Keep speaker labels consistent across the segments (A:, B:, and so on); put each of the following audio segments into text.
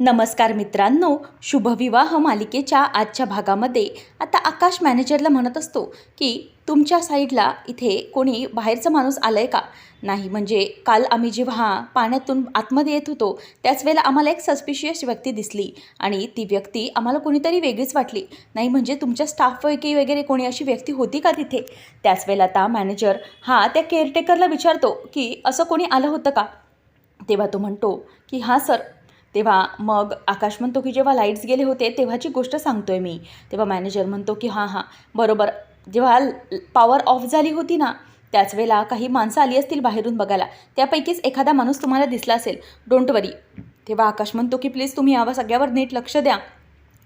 A: नमस्कार मित्रांनो शुभविवाह मालिकेच्या आजच्या भागामध्ये. आता आकाश मॅनेजरला म्हणत असतो की तुमच्या साईडला इथे कोणी बाहेरचा माणूस आलं आहे का? नाही म्हणजे काल आम्ही जेव्हा पाण्यातून आतमध्ये येत होतो त्याच वेळेला आम्हाला एक सस्पिशियस व्यक्ती दिसली आणि ती व्यक्ती आम्हाला कोणीतरी वेगळीच वाटली. नाही म्हणजे तुमच्या स्टाफपैकी वगैरे कोणी अशी व्यक्ती होती का तिथे? त्याच वेळेला आता मॅनेजर हा त्या केअरटेकरला विचारतो की असं कोणी आलं होतं का? तेव्हा तो म्हणतो की हां सर तेव्हा मग आकाश म्हणतो की जेव्हा लाईट्स गेले होते तेव्हाची गोष्ट सांगतोय मी. तेव्हा मॅनेजर म्हणतो की हां हां. बरोबर. जेव्हा पॉवर ऑफ झाली होती ना त्याच वेळेला काही माणसं आली असतील बाहेरून बघायला. त्यापैकीच एखादा माणूस तुम्हाला दिसला असेल. डोंट वरी तेव्हा आकाश म्हणतो की प्लीज तुम्ही यावर सगळ्यावर नीट लक्ष द्या.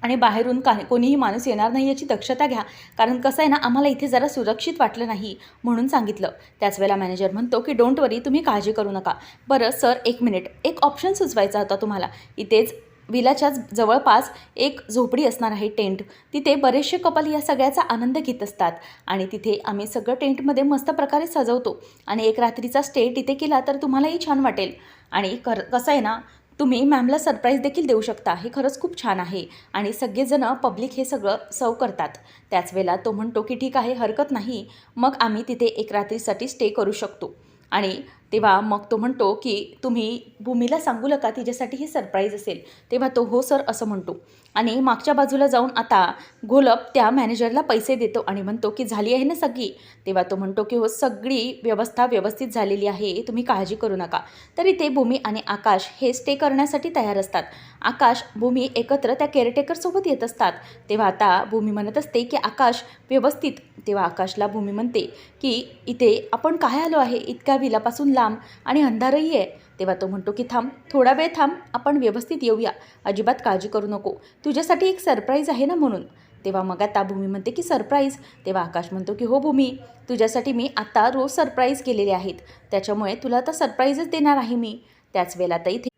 A: आणि बाहेरून का कोणीही माणूस येणार नाही याची दक्षता घ्या. कारण कसं आहे ना आम्हाला इथे जरा सुरक्षित वाटलं नाही म्हणून सांगितलं. त्याच वेळेला मॅनेजर म्हणतो की डोंट वरी तुम्ही काळजी करू नका. बरं सर एक मिनिट एक ऑप्शन सुचवायचा होता तुम्हाला. इथेच विलाच्याच जवळपास एक झोपडी असणार आहे टेंट. तिथे बरेचसे कपल या सगळ्याचा आनंद घेत असतात. आणि तिथे आम्ही सगळं टेंटमध्ये मस्त प्रकारे सजवतो. आणि एक रात्रीचा स्टे तिथे केला तर तुम्हालाही छान वाटेल. आणि कर कसं आहे ना तुम्ही मॅमला सरप्राईज देखील देऊ शकता. हे खरंच खूप छान आहे. आणि सगळेजणं पब्लिक हे सगळं सव करतात. त्याच वेळेला तो म्हणतो की ठीक आहे हरकत नाही. मग आम्ही तिथे एक रात्रीसाठी स्टे करू शकतो. आणि तेव्हा मग तो म्हणतो की तुम्ही भूमीला सांगू नका तिच्यासाठी ही सरप्राईज असेल. तेव्हा तो हो सर असं म्हणतो. आणि मागच्या बाजूला जाऊन आता गोलप त्या मॅनेजरला पैसे देतो आणि म्हणतो की झाली आहे ना सगळी? तेव्हा तो म्हणतो की हो सगळी व्यवस्था व्यवस्थित झालेली आहे तुम्ही काळजी करू नका. तरी ते भूमी आणि आकाश हे स्टे करण्यासाठी तयार असतात. आकाश भूमी एकत्र त्या केअरटेकरसोबत येत असतात. तेव्हा आता भूमी म्हणत असते की आकाश व्यवस्थित. तेव्हा आकाशला भूमी म्हणते की इथे आपण काय आलो आहे? इतक्या विलापासून ला लांब आणि अंधारही आहे. तेव्हा तो म्हणतो की थांब थोडा वेळ थांब आपण व्यवस्थित येऊया. अजिबात काळजी करू नको. तुझ्यासाठी एक सरप्राईज आहे ना म्हणून. तेव्हा मग आता भूमी म्हणते की सरप्राईज तेव्हा आकाश म्हणतो की हो भूमी तुझ्यासाठी मी आता रोज सरप्राईज केलेले आहेत. त्याच्यामुळे तुला आता सरप्राईजच देणार आहे मी. त्याच वेळेला आता इथे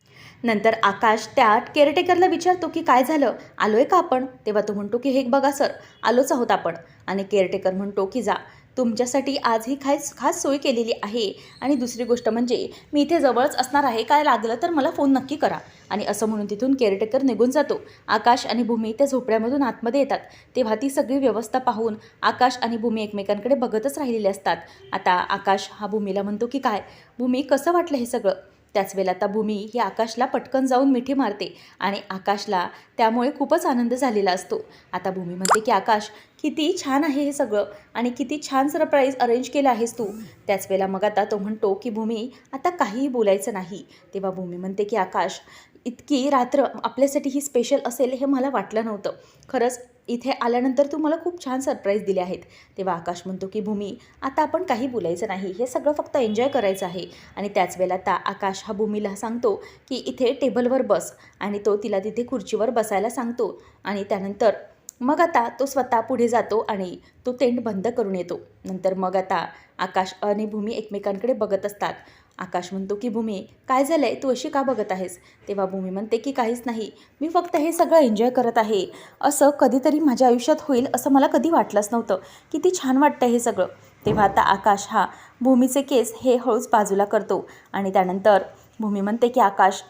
A: नंतर आकाश त्या केअरटेकरला विचारतो की काय झालं? आलोय का आपण? तेव्हा तो म्हणतो की हे बघा सर आलोच आहोत आपण. आणि केअरटेकर म्हणतो की जा. तुमच्यासाठी आज ही खास खास सोय केलेली आहे. आणि दुसरी गोष्ट म्हणजे मी इथे जवळच असणार आहे काय लागलं तर मला फोन नक्की करा. आणि असं म्हणून तिथून केअरटेकर निघून जातो. आकाश आणि भूमी त्या झोपड्यामधून आतमध्ये येतात. तेव्हा ती सगळी व्यवस्था पाहून आकाश आणि भूमी एकमेकांकडे बघतच राहिलेले असतात. आता आकाश हा भूमीला म्हणतो की काय? भूमी कसं वाटलं हे सगळं? त्याच वेळेला आता भूमी ही आकाशला पटकन जाऊन मिठी मारते. आणि आकाशला त्यामुळे खूपच आनंद झालेला असतो. आता भूमी म्हणते की आकाश किती छान आहे हे सगळं आणि किती छान सरप्राईज अरेंज केलं आहेस तू. त्याच वेळेला मग आता तो म्हणतो की भूमी आता काहीही बोलायचं नाही. तेव्हा भूमी म्हणते की आकाश इतकी रात्र आपल्यासाठी ही स्पेशल असेल हे मला वाटलं नव्हतं. खरंच इथे आल्यानंतर तू मला खूप छान सरप्राईज दिले आहेत. तेव्हा आकाश म्हणतो की भूमी आता आपण काही बोलायचं नाही. हे सगळं फक्त एन्जॉय करायचं आहे. आणि त्याच वेळेला आता आकाश हा भूमीला सांगतो की इथे टेबलवर बस. आणि तो तिला तिथे खुर्चीवर बसायला सांगतो. आणि त्यानंतर मग आता तो स्वतः पुढे जातो आणि तो टेंट बंद करून येतो. नंतर मग आता आकाश आणि भूमी एकमेकांकडे बघत असतात. आकाश म्हणतो की भूमी काय झालं आहे तू अशी का बघत आहेस? तेव्हा भूमी म्हणते की काहीच नाही. मी फक्त हे सगळं एन्जॉय करत आहे. असं कधीतरी माझ्या आयुष्यात होईल असं मला कधी वाटलंच नव्हतं. किती छान वाटतं हे सगळं. तेव्हा आता आकाश हा भूमीचे केस हे हळूच बाजूला करतो आणि त्यानंतर भूमी म्हणते की आकाश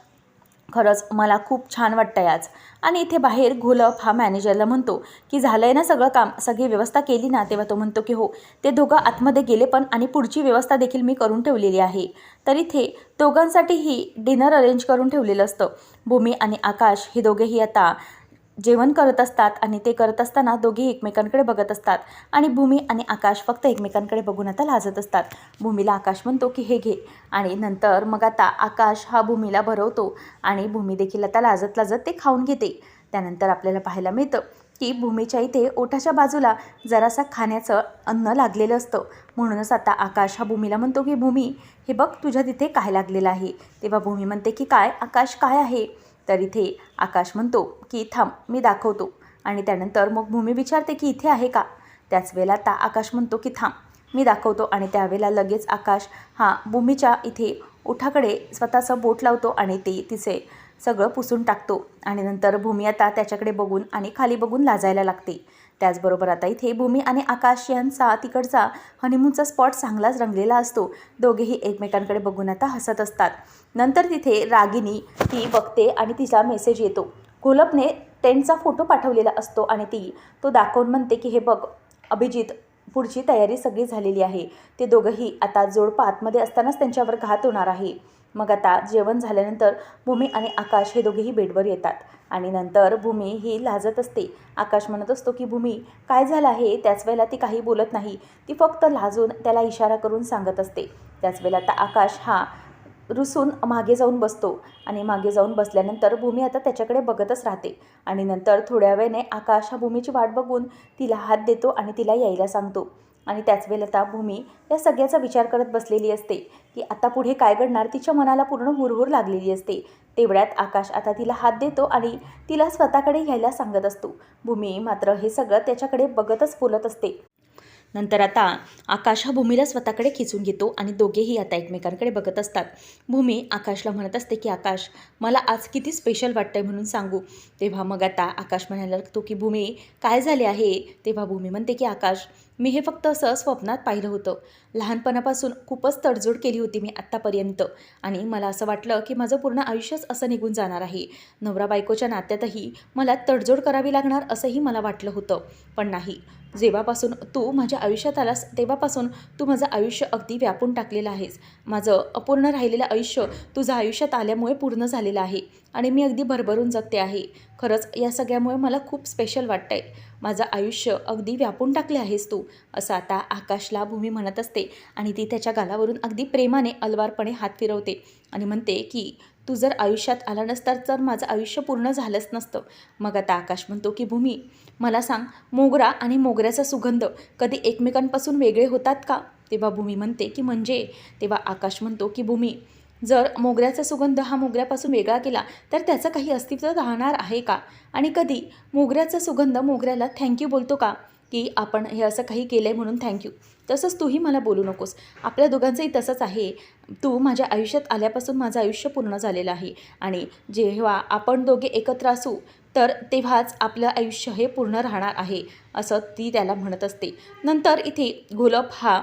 A: खरंच मला खूप छान वाटतं आहे आज. आणि इथे बाहेर घोलप हा मॅनेजरला म्हणतो की झालं आहे ना सगळं काम? सगळी व्यवस्था केली ना? तेव्हा तो म्हणतो की हो. ते दोघं आतमध्ये गेले पण आणि पुढची व्यवस्था देखील मी करून ठेवलेली आहे. तर इथे दोघांसाठीही डिनर अरेंज करून ठेवलेलं असतं. भूमी आणि आकाश हे दोघेही आता जेवण करत असतात आणि ते करत असताना दोघी एकमेकांकडे बघत असतात. आणि भूमी आणि आकाश फक्त एकमेकांकडे बघून आता लाजत असतात. भूमीला आकाश म्हणतो की हे घे. आणि नंतर मग आता आकाश हा भूमीला भरवतो आणि भूमी देखील आता लाजत लाजत ते खाऊन घेते. त्यानंतर आपल्याला पाहायला मिळतं की भूमीच्या इथे ओठाच्या बाजूला जरासा खाण्याचं अन्न लागलेलं असतं. म्हणूनच आता आकाश हा भूमीला म्हणतो की भूमी हे बघ तुझ्या तिथे काय लागलेलं आहे? तेव्हा भूमी म्हणते की काय? आकाश काय आहे? तर इथे आकाश म्हणतो की थांब मी दाखवतो. आणि त्यानंतर मग भूमी विचारते की इथे आहे का? त्याच वेळेला आता आकाश म्हणतो की थांब मी दाखवतो. आणि त्यावेळेला लगेच आकाश हा भूमीच्या इथे ओठाकडे स्वतःचं बोट लावतो आणि ते तिचे सगळं पुसून टाकतो. आणि नंतर भूमी आता त्याच्याकडे बघून आणि खाली बघून लाजायला लागते. त्याचबरोबर आता इथे भूमी आणि आकाश यांचा तिकडचा हनीमूनचा स्पॉट चांगलाच रंगलेला असतो. दोघेही एकमेकांकडे बघून आता हसत असतात. नंतर तिथे रागिनी ती बघते आणि तिचा मेसेज येतो. घोलपने टेंटचा फोटो पाठवलेला असतो आणि ती तो दाखवून म्हणते की हे बघ अभिजित पुढची तयारी सगळी झालेली आहे. ते दोघंही आता जोडपं आतमध्ये असतानाच त्यांच्यावर घात होणार आहे. मग आता जेवण झाल्यानंतर भूमी आणि आकाश हे दोघेही बेडवर येतात. आणि नंतर भूमी ही लाजत असते. आकाश म्हणत असतो की भूमी काय झालं आहे? त्याच वेळेला ती काही बोलत नाही. ती फक्त लाजून त्याला इशारा करून सांगत असते. त्याच वेळेला आता आकाश हा रुसून मागे जाऊन बसतो आणि मागे जाऊन बसल्यानंतर भूमी आता त्याच्याकडे बघतच राहते. आणि नंतर थोड्या वेळाने आकाश हा भूमीची वाट बघून तिला हात देतो आणि तिला यायला सांगतो. आणि त्याच वेळेला आता भूमी या सगळ्याचा विचार करत बसलेली असते की आता पुढे काय घडणार? तिच्या मनाला पूर्ण हुरहुर लागलेली असते. तेवढ्यात आकाश आता तिला हात देतो आणि तिला स्वतःकडे घ्यायला सांगत असतो. भूमी मात्र हे सगळं त्याच्याकडे बघतच फुलत असते. नंतर आता आकाश हा भूमीला स्वतःकडे खिचून घेतो आणि दोघेही आता एकमेकांकडे बघत असतात. भूमी आकाशला म्हणत असते की आकाश मला आज किती स्पेशल वाटतंय म्हणून सांगू. तेव्हा मग आता आकाश म्हणायला लागतो की भूमी काय झाले आहे? तेव्हा भूमी म्हणते की आकाश मी हे फक्त असं स्वप्नात पाहिलं होतं. लहानपणापासून खूपच तडजोड केली होती मी आत्तापर्यंत आणि मला असं वाटलं की माझं पूर्ण आयुष्यच असं निघून जाणार आहे. नवरा बायकोच्या नात्यातही मला तडजोड करावी लागणार असंही मला वाटलं होतं. पण नाही. जेव्हापासून तू माझ्या आयुष्यात आलास तेव्हापासून तू माझं आयुष्य अगदी व्यापून टाकलेलं आहेस. माझं अपूर्ण राहिलेलं आयुष्य तुझं आयुष्यात आल्यामुळे पूर्ण झालेलं आहे आणि मी अगदी भरभरून जगते आहे. खरंच या सगळ्यामुळे मला खूप स्पेशल वाटतं आहे माझं आयुष्य अगदी व्यापून टाकले आहेस तू असं आता आकाशला भूमी म्हणत असते आणि ती त्याच्या गालावरून अगदी प्रेमाने अलवारपणे हात फिरवते आणि म्हणते की तू जर आयुष्यात आला नसता तर माझं आयुष्य पूर्ण झालंच नसतं. मग आता आकाश म्हणतो की भूमी मला सांग मोगरा आणि मोगऱ्याचा सुगंध कधी एकमेकांपासून वेगळे होतात का? तेव्हा भूमी म्हणते की म्हणजे? तेव्हा आकाश म्हणतो की भूमी जर मोगऱ्याचा सुगंध हा मोगऱ्यापासून वेगळा केला तर त्याचं काही अस्तित्व राहणार आहे का? आणि कधी? मोगऱ्याचा सुगंध मोगऱ्याला थँक्यू बोलतो का? की आपण हे असं काही केलं आहे म्हणून थँक्यू तसंच तूही मला बोलू नकोस. आपल्या दोघांचंही तसंच आहे. तू माझ्या आयुष्यात आल्यापासून माझं आयुष्य पूर्ण झालेलं आहे. आणि जेव्हा आपण दोघे एकत्र असू तर तेव्हाच आपलं आयुष्य हे पूर्ण राहणार आहे असं ती त्याला म्हणत असते. नंतर इथे घोलप हा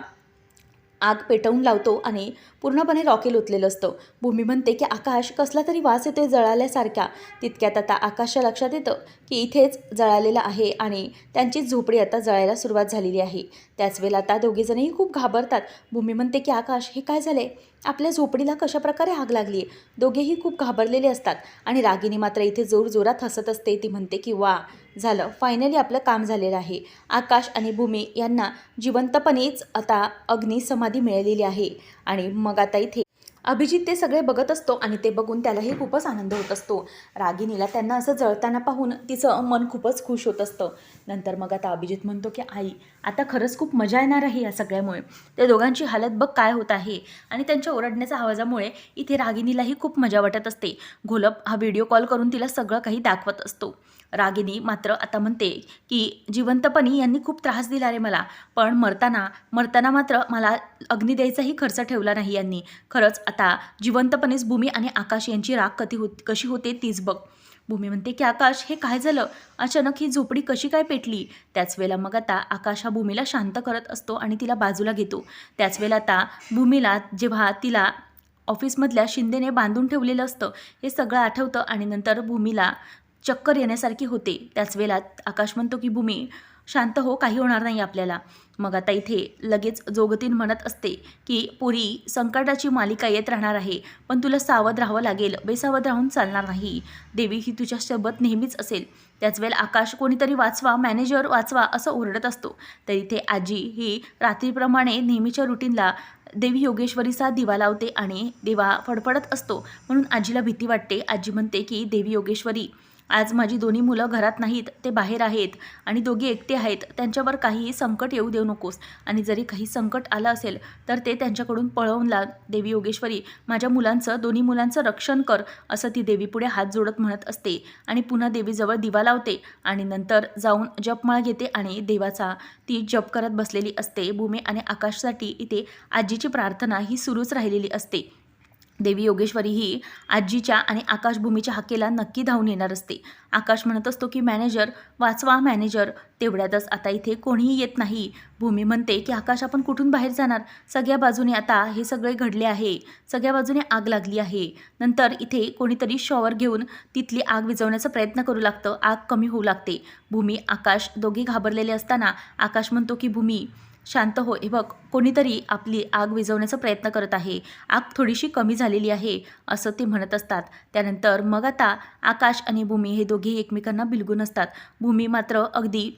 A: आग पेटवून लावतो आणि पूर्णपणे रॉकेल ओतलेलं असतं. भूमी म्हणते की आकाश कसला तरी वास येतोय जळाल्यासारख्या. तितक्यात आता आकाशच्या लक्षात येतं की इथेच जळालेलं आहे आणि त्यांची झोपडी आता जळायला सुरुवात झालेली आहे. त्याच वेळेला आता दोघेजणही खूप घाबरतात. भूमी म्हणते की आकाश हे काय झाले आपल्या झोपडीला कशाप्रकारे आग लागली आहे दोघेही खूप घाबरलेले असतात आणि रागिनी मात्र इथे जोर जोरात हसत असते. ती म्हणते की वा झालं. फायनली आपलं काम झालेलं आहे. आकाश आणि भूमी यांना जिवंतपणेच आता अग्नी समाधी मिळालेली आहे. आणि मग आता इथे अभिजित ते सगळे बघत असतो आणि ते बघून त्यालाही खूपच आनंद होत असतो. रागिनीला त्यांना असं जळताना पाहून तिचं मन खूपच खुश होत असतं. नंतर मग आता अभिजित म्हणतो की आई आता खरंच खूप मजा येणार आहे या सगळ्यामुळे. त्या दोघांची हालत बघ काय होत आहे. आणि त्यांच्या ओरडण्याच्या आवाजामुळे इथे रागिनीलाही खूप मजा वाटत असते. घोलप हा व्हिडिओ कॉल करून तिला सगळं काही दाखवत असतो. रागिनी मात्र आता म्हणते की जिवंतपणी यांनी खूप त्रास दिला रे मला पण मरताना मरताना मात्र मला अग्नी द्यायचाही खर्च ठेवला नाही यांनी. खरंच आता जिवंतपणेच भूमी आणि आकाश यांची राग कधी होत कशी होते तीच बघ. भूमी म्हणते की आकाश हे काय झालं? अचानक ही झोपडी कशी काय पेटली? त्याच वेळेला मग आता आकाश हा भूमीला शांत करत असतो आणि तिला बाजूला घेतो. त्याच वेळेला आता भूमीला जेव्हा तिला ऑफिसमधल्या शिंदेने बांधून ठेवलेलं असतं हे सगळं आठवतं आणि नंतर भूमीला चक्कर येण्यासारखी होते. त्याच वेळेला आकाश म्हणतो की भूमी शांत हो काही होणार नाही आपल्याला. मग आता इथे लगेच जोगतीन म्हणत असते की पुरी संकटाची मालिका येत राहणार आहे पण तुला सावध राहावं लागेल. बेसावध राहून चालणार नाही. देवी ही तुझ्यासोबत नेहमीच असेल. त्याच वेळेला आकाश कोणीतरी वाचवा मॅनेजर वाचवा असं ओरडत असतो. तर इथे आजी ही रात्रीप्रमाणे नेहमीच्या रुटीनला देवी योगेश्वरीचा दिवा लावते आणि देवा फडफडत असतो. म्हणून आजीला भीती वाटते. आजी म्हणते की देवी योगेश्वरी आज माझी दोन्ही मुलं घरात नाहीत ते बाहेर आहेत आणि दोघे एकटे आहेत त्यांच्यावर काहीही संकट येऊ देऊ नकोस. आणि जरी काही संकट आलं असेल तर ते त्यांच्याकडून पळवून ला देवी योगेश्वरी माझ्या मुलांचं दोन्ही मुलांचं रक्षण कर असं ती देवीपुढे हात जोडत म्हणत असते. आणि पुन्हा देवीजवळ दिवा लावते आणि नंतर जाऊन जपमाळ घेते आणि देवाचा ती जप करत बसलेली असते. भूमी आणि आकाशसाठी इथे आजीची प्रार्थना ही सुरूच राहिलेली असते. देवी योगेश्वरी ही आजीच्या आणि आकाशभूमीच्या हाकेला नक्की धावून येणार असते. आकाश म्हणत असतो की मॅनेजर वाचवा मॅनेजर. तेवढ्यातच आता इथे कोणीही येत नाही. भूमी म्हणते की आकाश आपण कुठून बाहेर जाणार? सगळ्या बाजूने आता हे सगळे घडले आहे. सगळ्या बाजूने आग लागली आहे. नंतर इथे कोणीतरी शॉवर घेऊन तिथली आग विझवण्याचा प्रयत्न करू लागतं. आग कमी होऊ लागते. भूमी आकाश दोघे घाबरलेले असताना आकाश म्हणतो की भूमी शांत हो. हे बघ कोणीतरी आपली आग विझवण्याचा प्रयत्न करत आहे. आग थोडीशी कमी झालेली आहे असं ते म्हणत असतात. त्यानंतर मग आता आकाश आणि भूमी हे दोघेही एकमेकांना बिलगून असतात. भूमी मात्र अगदी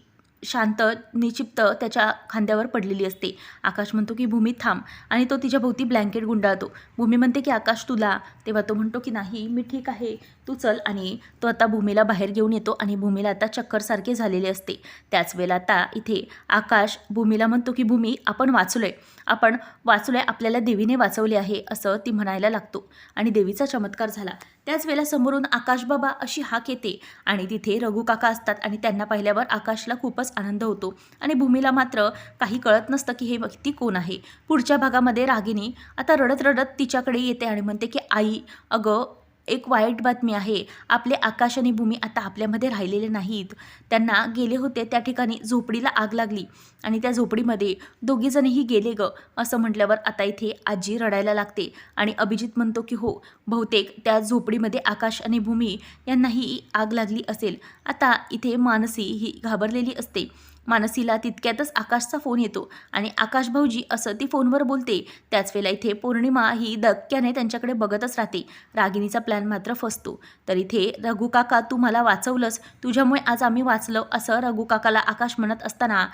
A: शांत निक्षिप्त त्याच्या खांद्यावर पडलेली असते. आकाश म्हणतो की भूमी थांब. आणि तो तिच्या भोवती ब्लँकेट गुंडाळतो. भूमी म्हणते की आकाश तुला. तेव्हा तो म्हणतो की नाही मी ठीक आहे. तू चल. आणि तो आता भूमीला बाहेर घेऊन येतो आणि भूमीला आता चक्करसारखे झालेले असते. त्याच वेळेला आता इथे आकाश भूमीला म्हणतो की भूमी आपण वाचलोय. आपण वाचलोय आपल्याला देवीने वाचवले आहे असं ती म्हणायला लागतो. आणि देवीचा चमत्कार झाला. त्याच वेळेला समोरून आकाशबाबा अशी हाक येते. आणि तिथे रघु काका असतात आणि त्यांना पाहिल्यावर आकाशला खूपच आनंद होतो. आणि भूमीला मात्र काही कळत नसतं की हे व्यक्ती कोण आहे. पुढच्या भागामध्ये रागिनी आता रडत रडत तिच्याकडे येते आणि म्हणते की आई अगं एक वाईट बातमी आहे. आपले आकाश आणि भूमी आता आपल्यामध्ये राहिलेले नाहीत. त्यांना गेले होते त्या ठिकाणी झोपडीला आग लागली आणि त्या झोपडीमध्ये दोघीजणही गेले ग असं म्हटल्यावर आता इथे आजी रडायला लागते आणि अभिजित म्हणतो की हो बहुतेक त्या झोपडीमध्ये आकाश आणि भूमी यांनाही आग लागली असेल. आता इथे मानसी ही घाबरलेली असते. मानसीला तितक्यातच आकाशचा फोन येतो आणि आकाश भाऊजी असं ती फोनवर बोलते. त्याच वेळेला इथे पौर्णिमा ही धक्क्याने त्यांच्याकडे बघतच राहते. रागिणीचा प्लॅन मात्र फसतो. तर इथे रघु काका तू मला वाचवलंस. तुझ्यामुळे आज आम्ही वाचलो असं रघुकाकाला आकाश म्हणत असताना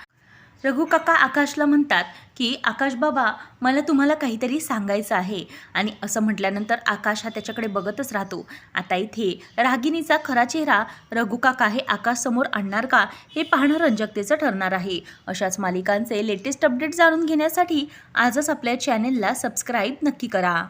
A: रघु काका आकाशला म्हणतात की आकाश बाबा मला तुम्हाला काहीतरी सांगायचं आहे. आणि असं म्हटल्यानंतर आकाश हा त्याच्याकडे बघतच राहतो. आता इथे रागिनीचा खरा चेहरा रघु काका हे आकाश समोर आणणार का हे पाहणं रंजकतेचं ठरणार आहे. अशाच मालिकांचे लेटेस्ट अपडेट जाणून घेण्यासाठी आजच आपल्या चॅनेलला सबस्क्राईब नक्की करा.